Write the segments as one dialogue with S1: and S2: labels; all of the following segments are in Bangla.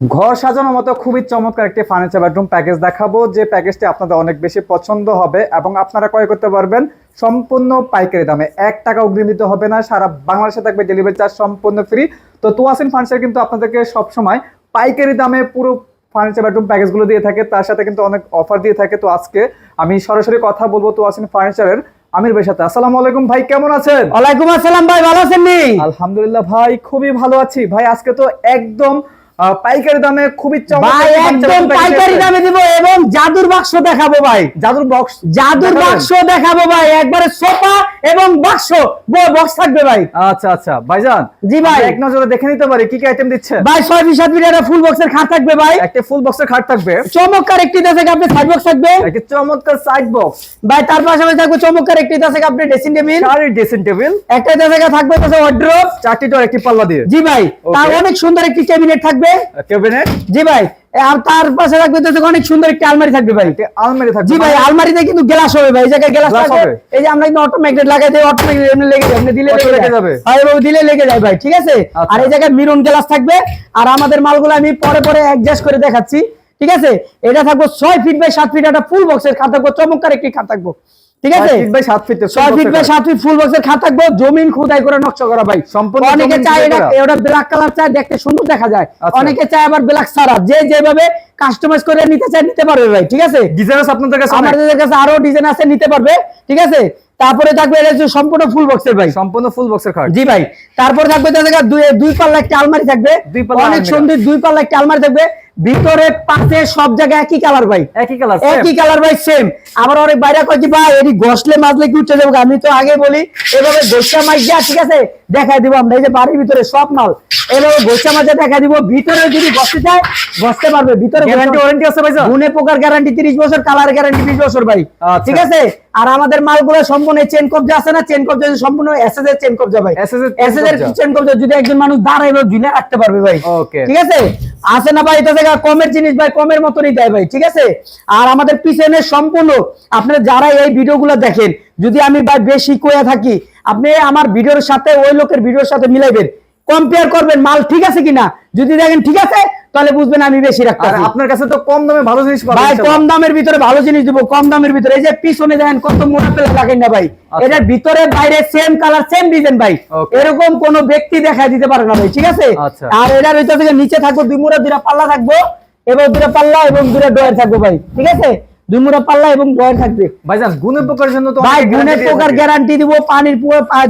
S1: ঘর সাজানোর মতো খুবই চমৎকার একটি ফার্নিচার বেডরুম প্যাকেজ দেখাবো যে প্যাকেজটি আপনাদের অনেক বেশি পছন্দ হবে এবং আপনারা ক্রয় করতে পারবেন সম্পূর্ণ পাইকারি দামে। এক টাকা অগ্রিম দিতে হবে না সারা বাংলাদেশে থাকবে ডেলিভারি চার্জ সম্পূর্ণ ফ্রি তো তুয়াসিন ফার্নিচার কিন্তু আপনাদেরকে সবসময় পাইকারি দামে পুরো ফার্নিচার বেডরুম প্যাকেজগুলো দিয়ে থাকে তার সাথে কিন্তু অনেক অফার দিয়ে থাকে। তো আজকে আমি সরাসরি কথা বলব তুয়াসিন ফার্নিচারের আমির ভাইয়ের সাথে। আসসালামু আলাইকুম ভাই কেমন আছেন?
S2: ওয়ালাইকুম আসসালাম ভাই ভালো আছেন নি?
S1: আলহামদুলিল্লাহ ভাই খুবই ভালো আছি। ভাই আজকে তো একদম পাইকারি দামে খুবই চমৎকার
S2: ভাই একদম পাইকারি দামে দিব এবং জাদুর বাক্স দেখাবো ভাই।
S1: জাদুর বক্স
S2: জাদুর বাক্স দেখাবো ভাই একবারে সোফা এবং বাক্স। বক্স থাকবে ভাই।
S1: আচ্ছা আচ্ছা ভাইজান
S2: জি ভাই।
S1: এক নজরে দেখে নিতে পারি কি কি আইটেম দিচ্ছে?
S2: ভাই ছয় বিশ সাত মিটার ফুল বক্সের খাট থাকবে ভাই।
S1: একটা ফুল বক্সের খাট থাকবে।
S2: চমৎকার একটি দেশে আপনি সাইড বক্স থাকবে।
S1: একটা চমৎকার সাইড বক্স
S2: ভাই তার পাশাপাশি থাকবে চমৎকার একটি দেশে আপনি ড্রেসিং টেবিল
S1: চারি ড্রেসিং টেবিল
S2: একটা দেশে থাকবে দেশে ওয়ার্ড্রোব
S1: চারটি ডোর একটি পাল্লা দিয়ে।
S2: জি ভাই তার অনেক সুন্দর একটি ক্যাবিনেট থাকবে।
S1: ক্যাবিনেট
S2: জি ভাই আর তার পাশে থাকবে দেশে অনেক সুন্দর একটি আলমারি থাকবে ভাই।
S1: আলমারি থাকবে
S2: জি ভাই আলমারিতে কিন্তু গ্লাস হবে ভাই এই জায়গায় গ্লাস থাকবে। এই যে আমরা কিন্তু লাগাই দেই এমনি লেগে দিলে লেগে যাবে? হয় এবং দিলে লেগে যায় ভাই ঠিক আছে?
S1: আচ্ছা।
S2: আর এই জায়গায় মিরন গ্লাস থাকবে আর আমাদের মালগুলো আমি পরে পরে অ্যাডজাস্ট করে দেখাচ্ছি ঠিক আছে? এটা থাকব ছয় ফিট বাই সাত ফিট একটা ফুল বক্সের খাট থাকব চমৎকার একটি খাট থাকব। ঠিক আছে?
S1: ফিট বাই ফিট
S2: ছয় ফিট বাই সাত ফিট ফুল বক্সের খাট থাকব জমিন খুদাই করে নকশা করা ভাই।
S1: সম্পূর্ণ
S2: অনেকে চায় এটা ব্ল্যাক কালার চায় দেখতে সুন্দর দেখা যায়।
S1: আচ্ছা।
S2: অনেকে চায় আবার ব্ল্যাক সারা যে যেভাবে কাস্টমাইজ করে নিতে চায় নিতে পারবে ভাই ঠিক আছে?
S1: ডিজাইনার্স আপনাদের কাছে?
S2: আমাদের কাছে আরও ডিজাইন আছে নিতে পারবে ঠিক আছে? তারপরে থাকবে এটা হচ্ছে সম্পূর্ণ ফুল বক্সের ভাই।
S1: সম্পূর্ণ ফুল বক্সের খাট
S2: জি ভাই। তারপরে থাকবে দুই দুই পাল্লা একটা আলমারি থাকবে।
S1: দুই
S2: অনেক সুন্দর দুই পাল্লা একটা আলমারি থাকবে। ভিতরে পাশে সব জায়গায় একই কালার ভাই।
S1: একই কালার
S2: একই কালার ভাই সেম আবার অনেক বাইরে কয় কি ভাই এটি গসলে মাজলে কি উঠে যাব? আমি তো আগে বলি এভাবে গোসা মাইজা ঠিক আছে? দেখাই দিব আমরা এই যে বাড়ির ভিতরে সব মাল। এভাবে গোসা মাজা দেখা দিব। ভিতরে যদি বসতে চায় বসতে পারবে। ভিতরে
S1: গ্যারান্টি ওয়ারেন্টি আছে ভাইজান
S2: গুনে পোকার গ্যারান্টি 30 বছর কালার গ্যারান্টি 20 বছর ভাই।
S1: আচ্ছা।
S2: ঠিক আছে? আর আমাদের মালগুলো সম্পূর্ণ চেন কবজা আছে না চেন কবজা সম্পূর্ণ এসএস এর চেন কবজা ভাই। এসএস এর চেন কবজা যদি একজন মানুষ দাঁড়ায় এভাবে ঝুলে রাখতে পারবে ভাই।
S1: Okay.
S2: ঠিক আছে? আছে না ভাই? এটা কমের জিনিস ভাই, কমের মতনই দেয় ভাই, ঠিক আছে? আর আমাদের পিছনে সম্পূর্ণ, আপনারা যারা এই ভিডিওগুলো দেখেন, যদি আমি ভাই বেশি কয়ে থাকি, আপনি আমার ভিডিওর সাথে, ওই লোকের ভিডিওর সাথে মিলাইবেন। কম্পেয়ার করবেন মাল ঠিক আছে কিনা? যদি দেখেন ঠিক আছে তাহলে বুঝবেন আমি বেশি রাখতাম
S1: আপনার কাছে তো কম দামে ভালো জিনিস
S2: ভাই কম দামের ভিতরে ভালো জিনিস দিব কম দামের ভিতরে। এই যে পিছনে দেখেন কত মোটা পেলে রাখেন না ভাই।
S1: আচ্ছা।
S2: এটার ভিতরে বাইরে সেম কালার সেম ডিজাইন ভাই। এরকম কোন ব্যক্তি দেখা দিতে পারে না ভাই ঠিক আছে?
S1: আচ্ছা।
S2: আর এটার ভিতর থেকে নিচে থাকব দুই মোড়া দুটা পাল্লা থাকব এবং দুটা পাল্লা এবং দুটা ডয়ার থাকব ভাই ঠিক আছে? দুই মুড়া পাল্লা এবং ডয়ার থাকবে।
S1: ভাইজান গুণের পোকার জন্য তো
S2: ভাই গুণের পোকার গ্যারান্টি দিব পানির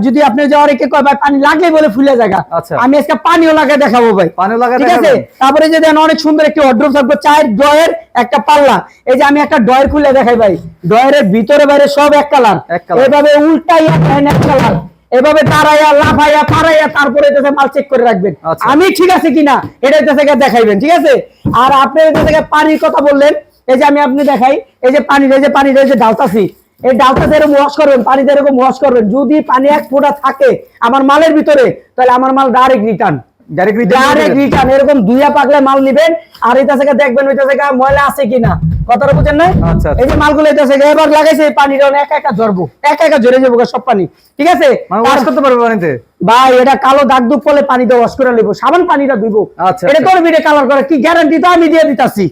S2: যদি আপনি যাওয়ার কে কয় ভাই পানি লাগে বলে ফুলে জায়গা
S1: আচ্ছা।
S2: আমি আজকে পানিও দেখাবো ভাই।
S1: পানিও
S2: ঠিক আছে? তারপরে যে দেন অনেক সুন্দর একটি অর্ডার থাকবে চার ডয়ের একটা পাল্লা। এই যে আমি একটা ডয়ের খুলে দেখাই ভাই। ডয়ের ভিতরে বাইরে সব এক কালার এভাবে উল্টাইয়া এক কালার এভাবে তারাইয়া লাফাইয়া পাড়াইয়া তারপরে এটাতে মাল চেক করে রাখবেন।
S1: আচ্ছা।
S2: আমি ঠিক আছে কিনা এটা এটা থেকে দেখাইবেন ঠিক আছে? আর আপনি এটা থেকে পানির কথা বললেন এই যে আমি আপনি দেখাই এই যে পানির এই যে পানির এই যে ডালতাছি এই ডালটাতে এরকম ওয়াশ করবেন পানিতে এরকম ওয়াশ করবেন যদি পানি এক ফোঁটা থাকে আমার মালের ভিতরে তাহলে আমার মাল ডাইরেক্ট রিটার্ন ডাইরেক্ট রিটার্ন এরকম দুইয়া পাকলে মাল নিবেন আর এটা থেকে দেখবেন ওইটা থেকে ময়লা আছে কিনা। কথাটা বুঝেন না
S1: আচ্ছা, আচ্ছা।
S2: এই যে মালগুলো এটা এবার লাগাইছে একা একা ঝরবো। একা একা ঝরে যাব সব পানি। ঠিক আছে?
S1: ওয়াশ করতে পারবে পানিতে?
S2: ভাই এটা কালো দাগ দুপ ফলে পানি দিয়ে ওয়াশ করে নেব। সাবান পানিটা দিব।
S1: আচ্ছা,
S2: এটা। তোর ভিডিও কালার করে? কি গ্যারান্টি তো আমি দিয়ে দিতাছি.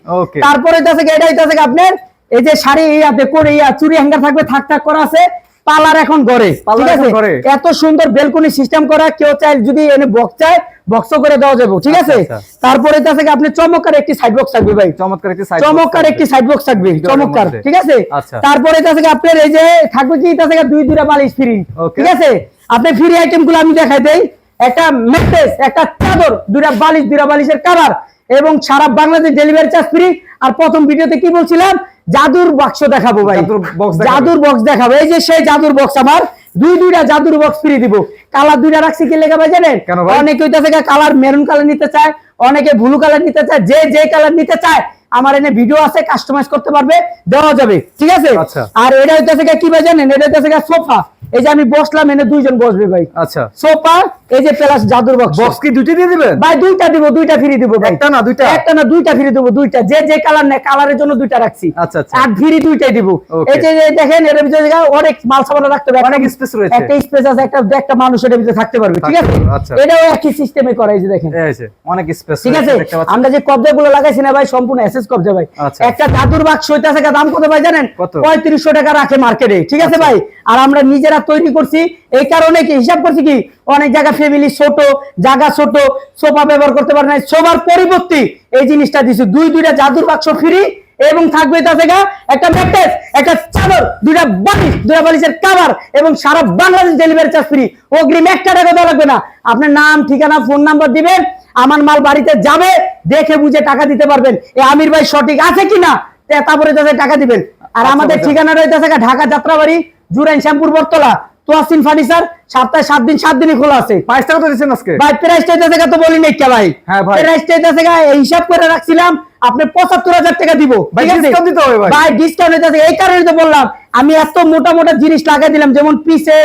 S2: তারপরে এটা এটা আপনার? এই যে শাড়ি ইয়াতে করে চুরি হ্যাঙ্গার থাকবে থাক থাক করা আছে। পালার এখন ঘরে ঠিক আছে? এত সুন্দর বেলকনি সিস্টেম করা কেউ চাই যদি এনে বক্স চায় বক্স করে দেওয়া যাবে ঠিক
S1: আচ্ছা,
S2: আছে?
S1: আচ্ছা।
S2: তারপরে এটা থেকে আপনি চমৎকার একটি সাইড বক্স থাকবে ভাই।
S1: চমৎকার একটি সাইড
S2: চমৎকার একটি সাইড বক্স থাকবে চমৎকার ঠিক আছে?
S1: আচ্ছা।
S2: তারপরে এটা থেকে আপনার এই যে থাকবে কি এটা থেকে দুই দুইটা বালিশ ফ্রি ঠিক আছে? আপনি ফ্রি আইটেমগুলো আমি দেখাই দেই। একটা ম্যাট্রেস একটা চাদর দুইটা বালিশ দুইটা বালিশের কাভার এবং সারা বাংলাদেশ ডেলিভারি চার্জ ফ্রি আর প্রথম ভিডিওতে কি বলছিলাম জাদুর বাক্স দেখাবো ভাই।
S1: জাদুর
S2: বক্স দেখাবো। এই যে সেই জাদুর বক্স আমার দুই দুইটা জাদুর বক্স ফ্রি দিব। কালার দুইটা রাখছি কি লেখা ভাই জানেন? অনেকে ওইটা থেকে কালার মেরুন কালার নিতে চায় অনেকে ব্লু কালার নিতে চায় যে যে কালার নিতে চায় আমার এনে ভিডিও আছে কাস্টমাইজ করতে পারবে দেওয়া যাবে। ঠিক আছে?
S1: আচ্ছা।
S2: আর এটা হইতে থেকে কি ভাই জানেন? এটা হইতে থেকে সোফা এই যে আমি বসলাম এনে দুইজন বসবে ভাই।
S1: আচ্ছা।
S2: সোফা এই যে প্লাস জাদুর বক্স
S1: বক্স কি দুটি দিয়ে দিবেন?
S2: ভাই দুইটা দিব দুইটা ফ্রি দিব ভাই।
S1: একটা না দুইটা?
S2: একটা না দুইটা ফ্রি দিব দুইটা। যে যে কালার নেয় কালারের জন্য দুইটা রাখছি।
S1: আচ্ছা আচ্ছা।
S2: আর ফ্রি দুইটাই দিব। এই যে দেখেন এর ভিতরে অনেক মাল সামান রাখতে পারবে
S1: অনেক স্পেস রয়েছে।
S2: একটা স্পেস আছে একটা একটা মানুষ এর ভিতরে থাকতে পারবে ঠিক আছে?
S1: আচ্ছা।
S2: এটাও একই সিস্টেমে করা এই যে দেখেন।
S1: অনেক স্পেস
S2: ঠিক আছে? আমরা যে কবজা গুলো লাগাইছি না ভাই সম্পূর্ণ এসএস কবজা ভাই।
S1: আচ্ছা।
S2: একটা জাদুর বাক্স হইতে আছে দাম কত ভাই জানেন?
S1: কত?
S2: পঁয়ত্রিশশো টাকা রাখে মার্কেটে ঠিক আছে
S1: আচ্ছা।
S2: ভাই? আর আমরা নিজেরা তৈরি করছি এই কারণে কি হিসাব করছি কি? অনেক জায়গা ফ্যামিলি ছোট জায়গা ছোট সোফা ব্যবহার করতে পারে না সোফার পরিবর্তে এই জিনিসটা দিছি। দুই দুইটা জাদুর বাক্স ফ্রি এবং থাকবে তাতে গা একটা ম্যাট্রেস একটা চাদর দুইটা বালিশ দুইটা বালিশের কাভার এবং সারা বাংলাদেশ ডেলিভারি চার্জ ফ্রি অগ্রিম একটা টাকা দেওয়া লাগবে না। আপনার নাম ঠিকানা ফোন নাম্বার দিবেন আমার মাল বাড়িতে যাবে দেখে বুঝে টাকা দিতে পারবেন। এ আমির ভাই সঠিক আছে কিনা? তারপরে তাদের টাকা দিবেন। আর
S1: আচ্ছা,
S2: আমাদের ঠিকানা রয়েছে ঢাকা যাত্রাবাড়ি জুরাইন শ্যামপুর বরতলা তোয়াসিন ফার্নিচার সপ্তাহে সাত দিন সাত দিনই খোলা আছে।
S1: প্রাইসটা কত দিচ্ছেন আজকে?
S2: ভাই প্রাইসটা দিতে তো বলি নাই কে ভাই।
S1: হ্যাঁ ভাই।
S2: প্রাইসটা দিতে এই হিসাব করে রাখছিলাম আপনি পঁচাত্তর হাজার টাকা দিব।
S1: ভাই, discount দিতে হবে ভাই।
S2: ভাই ডিসকাউন্ট দিতে এই কারণে তো বললাম আমি এত মোটা মোটা জিনিস লাগাই দিলাম যেমন পিছে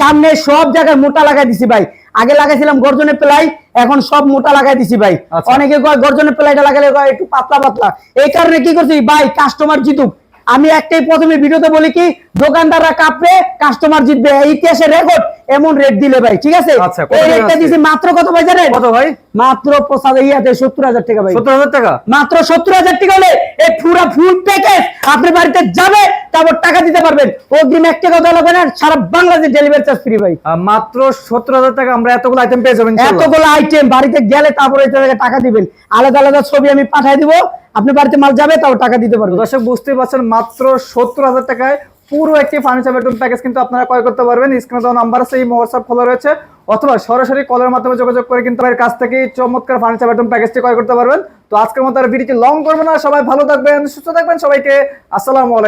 S2: সামনে সব জায়গায় মোটা লাগাই দিছি ভাই। আগে লাগাইছিলাম গর্জনের প্লাই এখন সব মোটা লাগাই দিছি ভাই।
S1: আচ্ছা।
S2: অনেকে কয় গর্জনের প্লাইটা লাগালে কয় একটু পাতলা পাতলা। এই কারণে কি করছি? ভাই কাস্টমার জিতুক। আমি একটাই প্রথমে ভিডিওতে বলি কি দোকানদাররা কাঁপবে কাস্টমার জিতবে। ইতিহাসের রেকর্ড এমন রেট দিলে ভাই ঠিক আছে?
S1: আচ্ছা,
S2: এই রেটটা দিছি মাত্র কত ভাই জানেন?
S1: কত ভাই?
S2: মাত্র পঁচাশি ইয়াতে সত্তর হাজার টাকা ভাই।
S1: সত্তর হাজার টাকা?
S2: মাত্র সত্তর হাজার টাকা হলে এই পুরো ফুল প্যাকেজ আপনার বাড়িতে যাবে তারপর টাকা দিতে পারবেন। অগ্রিম এক টাকা দেওয়া লাগবে না সারা বাংলাদেশ ডেলিভারি চার্জ ফ্রি ভাই।
S1: মাত্র সত্তর হাজার টাকা আমরা এতগুলো আইটেম পেয়ে যাবেন।
S2: এতগুলো আইটেম বাড়িতে গেলে তারপরে এই জায়গায় টাকা দিবেন। আলাদা আলাদা ছবি আমি পাঠিয়ে দিব আপনি বাড়িতে মাল যাবে তাও টাকা দিতে পারবেন।
S1: দর্শক বুঝতে পারছেন মাত্র সত্তর হাজার টাকায় পুরো একটি ফার্নিচার বেডরুম প্যাকেজ কিন্তু আপনারা ক্রয় করতে পারবেন। স্ক্রিনে দেওয়া নাম্বার আছে, এই হোয়াটসঅ্যাপ খোলা রয়েছে। অথবা সরাসরি কলের মাধ্যমে যোগাযোগ করে কিন্তু এর কাছ থেকে চমৎকার ফার্নিচার বেডরুম প্যাকেজটি ক্রয় করতে পারবেন। তো আজকের মতো আর ভিডিওটি লং করব না। সবাই ভালো থাকবেন, সুস্থ থাকবেন সবাইকে। আসসালামু আলাইকুম।